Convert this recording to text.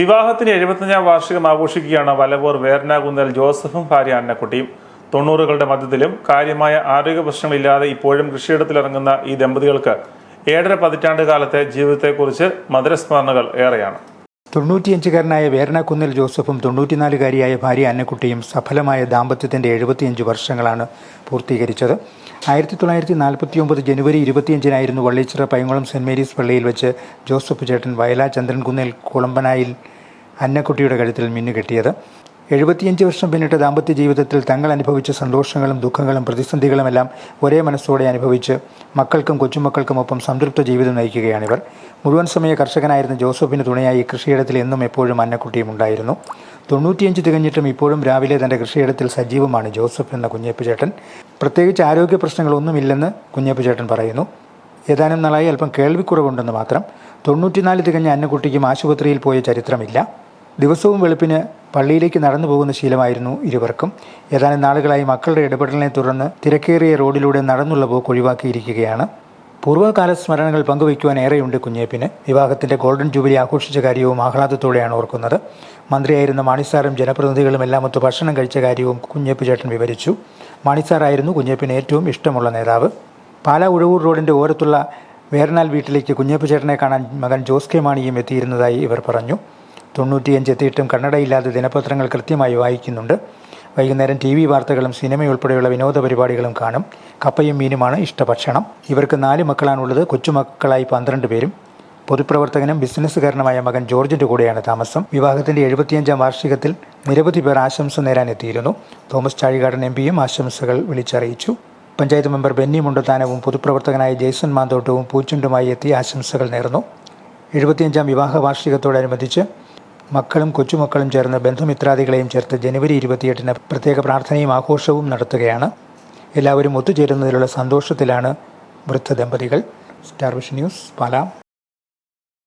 വിവാഹത്തിന് എഴുപത്തഞ്ചാം വാർഷികം ആഘോഷിക്കുകയാണ് വലവൂർ വേർനാകുന്നൽ ജോസഫും ഭാര്യ അന്നക്കുട്ടിയും. തൊണ്ണൂറുകളുടെ മധ്യത്തിലും കാര്യമായ ആരോഗ്യ പ്രശ്നങ്ങളില്ലാതെ ഇപ്പോഴും കൃഷിയിടത്തിലിറങ്ങുന്ന ഈ ദമ്പതികൾക്ക് ഏഴര പതിറ്റാണ്ട് കാലത്തെ ജീവിതത്തെക്കുറിച്ച് മധുരസ്മരണകൾ ഏറെയാണ്. തൊണ്ണൂറ്റിയഞ്ചുകാരനായ വേരണക്കുന്നിൽ ജോസഫും തൊണ്ണൂറ്റിനാലുകാരിയായ ഭാര്യ അന്നക്കുട്ടിയും സഫലമായ ദാമ്പത്യത്തിന്റെ എഴുപത്തിയഞ്ച് വർഷങ്ങളാണ് പൂർത്തീകരിച്ചത്. ആയിരത്തി തൊള്ളായിരത്തി നാൽപ്പത്തി ഒമ്പത് ജനുവരി ഇരുപത്തിയഞ്ചിനായിരുന്നു വള്ളിച്ചിറ പൈങ്ങുളം സെന്റ് മേരീസ് പള്ളിയിൽ വെച്ച് ജോസഫ് ചേട്ടൻ വയലാ ചന്ദ്രൻകുന്നിൽ കുളമ്പനായിൽ അന്നക്കുട്ടിയുടെ കഴുത്തിൽ മിന്നുകെട്ടിയത് എഴുപത്തിയഞ്ച് വർഷം പിന്നിട്ട ദാമ്പത്യ ജീവിതത്തിൽ തങ്ങൾ അനുഭവിച്ച സന്തോഷങ്ങളും ദുഃഖങ്ങളും പ്രതിസന്ധികളുമെല്ലാം ഒരേ മനസ്സോടെ അനുഭവിച്ച് മക്കൾക്കും കൊച്ചുമക്കൾക്കുമൊപ്പം സംതൃപ്ത ജീവിതം നയിക്കുകയാണിവർ. മുഴുവൻ സമയ കർഷകനായിരുന്ന ജോസഫിന് തുണയായി കൃഷിയിടത്തിൽ എന്നും എപ്പോഴും അന്നക്കുട്ടിയും ഉണ്ടായിരുന്നു. തൊണ്ണൂറ്റിയഞ്ച് തികഞ്ഞിട്ടും ഇപ്പോഴും രാവിലെ തന്റെ കൃഷിയിടത്തിൽ സജീവമാണ് ജോസഫ് എന്ന കുഞ്ഞേപ്പ് ചേട്ടൻ. പ്രത്യേകിച്ച് ആരോഗ്യ പ്രശ്നങ്ങളൊന്നുമില്ലെന്ന് കുഞ്ഞേപ്പ് ചേട്ടൻ പറയുന്നു. ഏതാനും നാളായി അല്പം കേൾവിക്കുറവുണ്ടെന്ന് മാത്രം. തൊണ്ണൂറ്റിനാല് തികഞ്ഞ അന്നക്കുട്ടിക്കും ആശുപത്രിയിൽ പോയ ചരിത്രമില്ല. ദിവസവും വെളുപ്പിന് പള്ളിയിലേക്ക് നടന്നു പോകുന്ന ശീലമായിരുന്നു ഇരുവർക്കും. ഏതാനും നാളുകളായി മക്കളുടെ ഇടപെടലിനെ തുടർന്ന് തിരക്കേറിയ റോഡിലൂടെ നടന്നുള്ള പോക്ക് ഒഴിവാക്കിയിരിക്കുകയാണ്. പൂർവകാല സ്മരണകൾ പങ്കുവയ്ക്കുവാൻ ഏറെയുണ്ട് കുഞ്ഞേപ്പിന്. വിവാഹത്തിന്റെ ഗോൾഡൻ ജൂബിലി ആഘോഷിച്ച കാര്യവും ആഹ്ലാദത്തോടെയാണ് ഓർക്കുന്നത്. മന്ത്രിയായിരുന്ന മാണിസാറും ജനപ്രതിനിധികളും എല്ലാം ഒത്ത് ഭക്ഷണം കഴിച്ച കാര്യവും കുഞ്ഞേപ്പ് ചേട്ടൻ വിവരിച്ചു. മാണിസാറായിരുന്നു കുഞ്ഞേപ്പിന് ഏറ്റവും ഇഷ്ടമുള്ള നേതാവ്. പാലാ ഉഴവൂർ റോഡിന്റെ ഓരത്തുള്ള വേറനാൽ വീട്ടിലേക്ക് കുഞ്ഞേപ്പ് ചേട്ടനെ കാണാൻ മകൻ ജോസ് കെ മാണിയും എത്തിയിരുന്നതായി ഇവർ പറഞ്ഞു. തൊണ്ണൂറ്റിയഞ്ച് എത്തിയിട്ടും കണ്ണടയില്ലാതെ ദിനപത്രങ്ങൾ കൃത്യമായി വായിക്കുന്നുണ്ട്. വൈകുന്നേരം ടി വി വാർത്തകളും സിനിമയുൾപ്പെടെയുള്ള വിനോദ പരിപാടികളും കാണും. കപ്പയും മീനുമാണ് ഇഷ്ടഭക്ഷണം. ഇവർക്ക് നാല് മക്കളാണുള്ളത്. കൊച്ചുമക്കളായി പന്ത്രണ്ട് പേരും. പൊതുപ്രവർത്തകനും ബിസിനസ്സുകാരനുമായ മകൻ ജോർജിന്റെ കൂടെയാണ് താമസം. വിവാഹത്തിന്റെ എഴുപത്തിയഞ്ചാം വാർഷികത്തിൽ നിരവധി പേർ ആശംസ നേരാനെത്തിയിരുന്നു. തോമസ് ചാഴികാടൻ എം പിയും ആശംസകൾ വിളിച്ചറിയിച്ചു. പഞ്ചായത്ത് മെമ്പർ ബെന്നി മുണ്ടത്താനവും പൊതുപ്രവർത്തകനായ ജെയ്സൺ മാന്തോട്ടവും പൂച്ചുണ്ടുമായി എത്തി ആശംസകൾ നേർന്നു. എഴുപത്തിയഞ്ചാം വിവാഹ വാർഷികത്തോടനുബന്ധിച്ച് മക്കളും കൊച്ചുമക്കളും ചേർന്ന് ബന്ധുമിത്രാദികളെയും ചേർത്ത് ജനുവരി ഇരുപത്തിയെട്ടിന് പ്രത്യേക പ്രാർത്ഥനയും ആഘോഷവും നടത്തുകയാണ്. എല്ലാവരും ഒത്തുചേരുന്നതിലുള്ള സന്തോഷത്തിലാണ് വൃദ്ധ ദമ്പതികൾ സ്റ്റാർ ന്യൂസ് പാലാം.